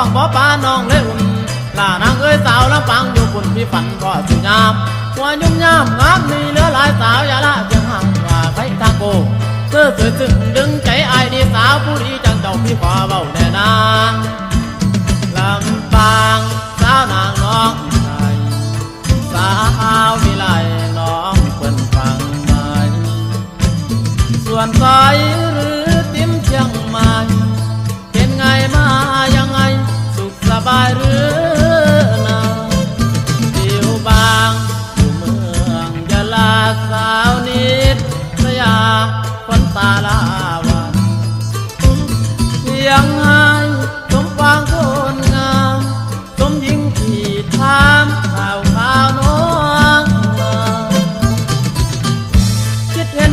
ของบ่ปาน้องเลยอุ่นลานางเอ้ยสาวลำปังอยู่บุญพี่ฝันพ่อสุยามหัวยุ่มยามงามมีเหลือหลายสาวอย่าละเจียงห่างว่าใครทางโกเสื้อสวยซึ้งดึงใจไอ้ายดีสาวผู้ดีจังเจ้าพี่ขอเบาแน่นางลำปางสาวนางน้องไทยสาววิไลน้องเพิ่นฟังไหมส่วนสายหรือติ้มเชียงใหม่เป็นไงมา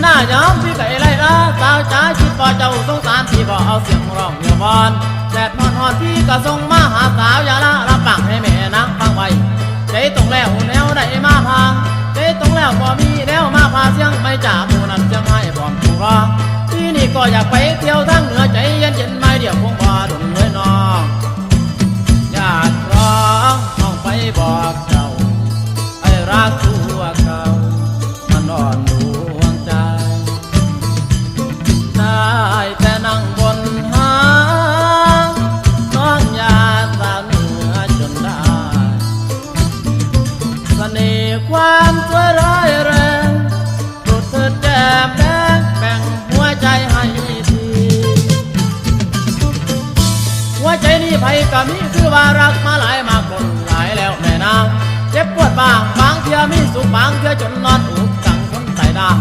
น้ายอมพี่ไก่ไรนะสาวจ๋าชิดว่าเจ้าสงสารพี่บอเอาเสียงร้องเยาวอนแดดนอนหอนพี่ก็ส่งมาหาสาวอย่าละรับปังให้แม่นางฟังไว้ใจตรงแล้วแนวได้มาพางใจตรงแล้วบ่มีแล้วมาพาเสียงไม่จ่าหมูนั้นจะให้บอมผูรอที่นี่ก็อยากไปเที่ยวทางเหนือใจเย็นเย็นไม่เดี๋ยวคงบ่ นี่ไผก็มีคือว่ารักมาหลายมาคนหลายแล้วแม่นางเจ็บปวดบางบางเทื่อมีสุขบางเทื่อจนนอนอุกกังคนใส่ดาง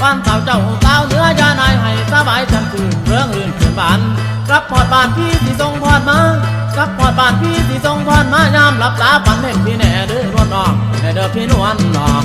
วันสาเจ้าสาเนื้อยานายให้สบายจันคืนเรื่องรื่นเกินบานกลับพอดบานพี่ที่ทรงพอดมากลับพอดบานพี่ที่ทรงพอดมายามหลับตาฝันเห็นพี่แน่เด้อนวลน้องแน่เด้อพี่นวลน้อง